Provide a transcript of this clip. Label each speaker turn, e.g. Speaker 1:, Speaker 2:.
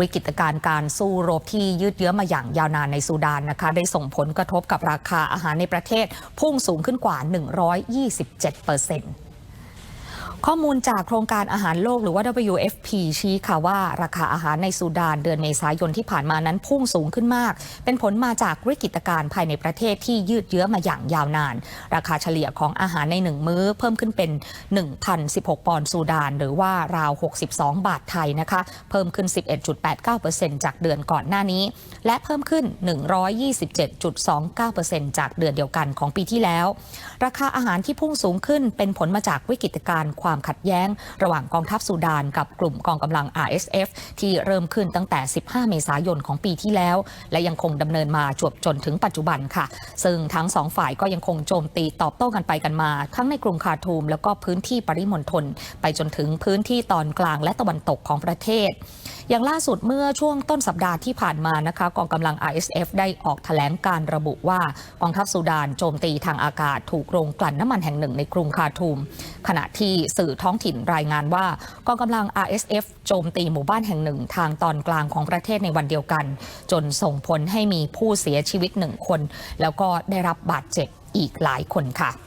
Speaker 1: วิกฤตการณ์การสู้รบที่ยืดเยื้อมาอย่างยาวนานในซูดานนะคะ ได้ส่งผลกระทบกับราคาอาหารในประเทศ พุ่งสูงขึ้นกว่า 127เปอร์เซ็นต์ ข้อมูลจากโครงการอาหารโลกหรือว่า WFP ชี้ค่ะว่า ราคาอาหารในซูดานเดือนเมษายนที่ผ่านมานั้นพุ่งสูงขึ้นมาก เป็นผลมาจากวิกฤตการณ์ภายในประเทศที่ยืดเยื้อมาอย่างยาวนาน ราคาเฉลี่ยของอาหารในหนึ่งมื้อ เพิ่มขึ้นเป็น 1,016 ปอนด์ซูดาน หรือว่าราว 62 บาทไทยนะคะเพิ่มขึ้น 11.89%จากเดือนก่อนหน้านี้ และเพิ่มขึ้น 127.29%จากเดือนเดียวกันของปีที่แล้ว ราคาอาหารที่พุ่งสูงขึ้นเป็นผลมาจากวิกฤตการณ์ความขัดแย้ง ระหว่างกองทัพสูดานกับกลุ่มกองกำลัง RSF ที่เริ่มขึ้นตั้งแต่ 15 เมษายนของปีที่แล้ว และยังคงดำเนินมาจวบจนถึงปัจจุบันค่ะ ซึ่งทั้งสองฝ่ายก็ยังคงโจมตีตอบโต้กันไปกันมา ทั้งในกรุงคาทูม แล้วก็พื้นที่ปริมณฑลไปจนถึงพื้นที่ตอนกลางและตะวันตกของประเทศ อย่างล่าสุดเมื่อช่วงต้นสัปดาห์ที่ผ่านมานะคะกองกำลัง RSF ได้ออกแถลงการระบุว่ากองทัพซูดานโจมตีทางอากาศถูกโรงกลั่นน้ำมันแห่งหนึ่งในกรุงคาทูม ขณะที่สื่อท้องถิ่นรายงานว่ากองกำลัง RSF โจมตีหมู่บ้านแห่งหนึ่ง ทางตอนกลางของประเทศในวันเดียวกัน จนส่งผลให้มีผู้เสียชีวิตหนึ่งคน แล้วก็ได้รับบาดเจ็บอีกหลายคนค่ะ